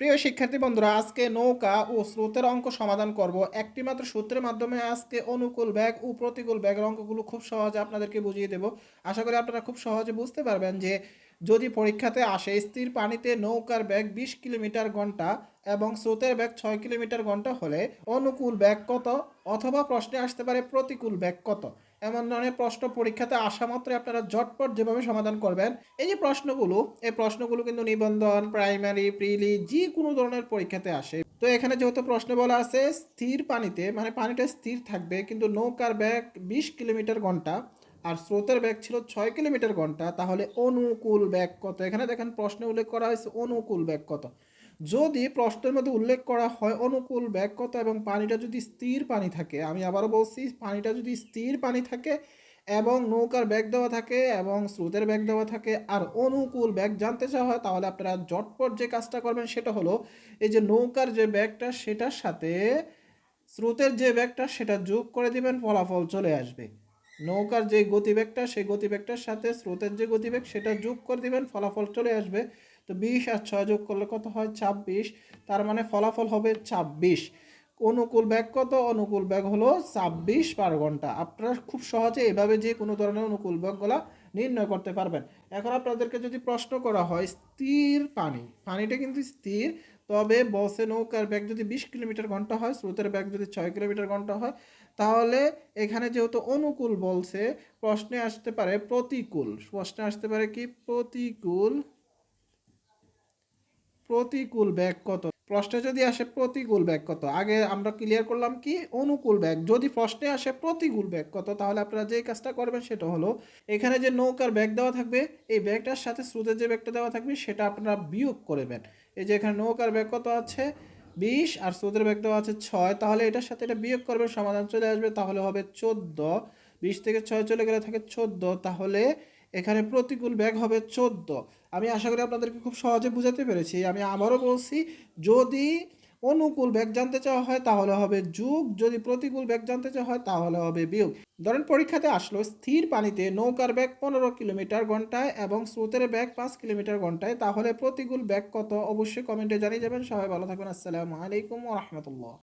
প্রিয় শিক্ষার্থী বন্ধুরা, আজকে নৌকা ও স্রোতের অঙ্ক সমাধান করব। একটি মাত্র সূত্রের মাধ্যমে আজকে অনুকূল ব্যাগ ও প্রতিকূল ব্যাগের অঙ্কগুলো খুব সহজে আপনাদেরকে বুঝিয়ে দেব। আশা করি আপনারা খুব সহজে বুঝতে পারবেন যে, যদি পরীক্ষাতে আসে স্থির পানিতে নৌকার ব্যাগ বিশ কিলোমিটার ঘণ্টা এবং স্রোতের ব্যাগ ছয় কিলোমিটার ঘণ্টা হলে অনুকূল ব্যাগ কত? অথবা প্রশ্নে আসতে পারে প্রতিকূল ব্যাগ কত? এমন ধরনের প্রশ্ন পরীক্ষাতে আসা মাত্রই আপনারা ঝটপট যেভাবে সমাধান করবেন, এই যে প্রশ্নগুলো, এই প্রশ্নগুলো কিন্তু নিবন্ধন প্রাইমারি প্রিলি যে কোনো ধরনের পরীক্ষাতে আসে। তো এখানে যেহেতু প্রশ্ন বলা আছে, স্থির পানিতে মানে পানিটা স্থির থাকবে, কিন্তু নৌকার ব্যাগ বিশ কিলোমিটার ঘণ্টা, আর স্রোতের ব্যাগ ছিল ছয় কিলোমিটার ঘণ্টা, তাহলে অনুকূল ব্যাগ কত? এখানে দেখেন প্রশ্নে উল্লেখ করা হয়েছে অনুকূল ব্যাগ কত। যদি প্রশ্নের মধ্যে উল্লেখ করা হয় অনুকূল ব্যাগ কত এবং পানিটা যদি স্থির পানি থাকে, আমি আবারও বলছি পানিটা যদি স্থির পানি থাকে এবং নৌকার ব্যাগ দেওয়া থাকে এবং স্রোতের ব্যাগ দেওয়া থাকে আর অনুকূল ব্যাগ জানতে চাওয়া হয়, তাহলে আপনারা জটপট যে কাজটা করবেন সেটা হলো এই যে নৌকার যে ব্যাগটা সেটার সাথে স্রোতের যে ব্যাগটা সেটা যোগ করে দিবেন, ফলাফল চলে আসবে। নৌকার যে গতিবেগটা, সেই গতিবেগটার সাথে স্রোতের যে গতিবেগ, সেটা যোগ করে দিবেন, ফলাফল চলে আসবে। তো বিশ আর ছয় যোগ করলে কত হয়? ছাব্বিশ। তার মানে ফলাফল হবে ছাব্বিশ। অনুকূল ব্যাগ কত? অনুকূল ব্যাগ হলো ছাব্বিশ পার ঘণ্টা। আপনারা খুব সহজে এভাবে যে কোনো ধরনের অনুকূল ব্যাগগুলা নির্ণয় করতে পারবেন। এখন আপনাদেরকে যদি প্রশ্ন করা হয়, স্থির পানি, পানিটা কিন্তু স্থির তবে বসে নৌকার ব্যাগ যদি বিশ কিলোমিটার ঘণ্টা হয়, স্রোতের ব্যাগ যদি ছয় কিলোমিটার ঘণ্টা হয়, তাহলে এখানে যেহেতু অনুকূল বলছে, প্রশ্নে আসতে পারে প্রতিকূল। প্রশ্নে আসতে পারে কি? প্রতিকূল। প্রতিকূল ব্যাগ কত? প্রশ্নে যদি আসে প্রতিকূল ব্যাগ কত? আগে আমরা ক্লিয়ার করলাম কি? অনুকূল ব্যাগ। যদি প্রশ্নে আসে প্রতিকূল ব্যাগ কত, তাহলে আপনারা যে কাজটা করবেন সেটা হলো, এখানে যে নৌকার ব্যাগ দেওয়া থাকবে, এই ব্যাগটার সাথে স্রোতের যে ব্যাগটা দেওয়া থাকবে, সেটা আপনারা বিয়োগ করবেন এই যে এখানে নৌকার ব্যাগ কত আছে? বিশ, আর স্রোতের ব্যাগ দেওয়া আছে ছয়। তাহলে এটার সাথে এটা বিয়োগ করবে সমাধান চলে আসবে, তাহলে হবে চোদ্দ। বিশ থেকে ছয় চলে গেলে থাকে চোদ্দ। তাহলে এখানে প্রতিকূল ব্যাগ হবে চোদ্দ। আমি আশা করি আপনাদেরকে খুব সহজে বুঝাতে পেরেছি। আমি আবারও বলছি, যদি অনুকূল বেগ জানতে চাওয়া হয়, তাহলে হবে যুগ। যদি প্রতিকূল বেগ জানতে চাওয়া হয়, তাহলে হবে বিয়োগ। ধরেন পরীক্ষাতে আসলো, স্থির পানিতে নৌকার ব্যাগ পনেরো কিলোমিটার ঘন্টায় এবং স্রোতের ব্যাগ পাঁচ কিলোমিটার ঘন্টায়। তাহলে প্রতিকূল ব্যাগ কত? অবশ্যই কমেন্টে জানিয়ে যাবেন। সবাই ভালো থাকবেন। আসসালামু আলাইকুম রহমতুল্লাহ।